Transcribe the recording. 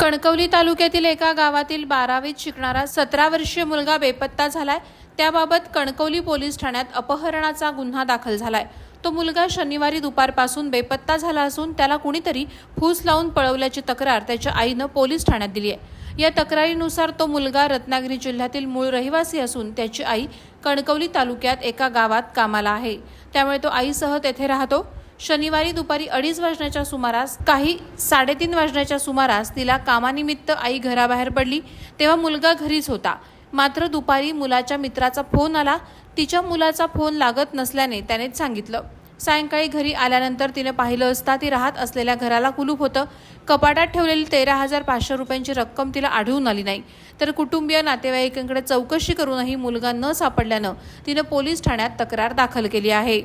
Kankavli तालुक्यातील एका गावातील बारावीत शिकणारा सतरा वर्षीय मुलगा बेपत्ता झालाय. त्याबाबत कणकवली पोलीस ठाण्यात अपहरणाचा गुन्हा दाखल झालाय. तो मुलगा शनिवारी दुपारपासून बेपत्ता झाला असून त्याला कुणीतरी फूस लावून पळवल्याची तक्रार त्याच्या आईनं पोलीस ठाण्यात दिली आहे या तक्रारीनुसार तो मुलगा रत्नागिरी जिल्ह्यातील मूळ रहिवासी असून त्याची आई कणकवली तालुक्यात एका गावात कामाला आहे. त्यामुळे तो आईसह तेथे राहतो. शनिवारी दुपारी अडीच वाजण्याच्या सुमारास काही साडेतीन वाजण्याच्या सुमारास तिला कामानिमित्त आई घराबाहेर पडली. तेव्हा मुलगा घरीच होता. मात्र दुपारी मुलाच्या मित्राचा फोन आला. तिच्या मुलाचा फोन लागत नसल्याने त्यानेच सांगितलं. सायंकाळी घरी आल्यानंतर तिने पाहिलं असता ती राहत असलेल्या घराला कुलूप होतं. कपाटात ठेवलेली तेरा हजार पाचशे रुपयांची रक्कम तिला आढळून आली नाही. तर कुटुंबीय नातेवाईकांकडे चौकशी करूनही मुलगा न सापडल्यानं तिनं पोलीस ठाण्यात तक्रार दाखल केली आहे.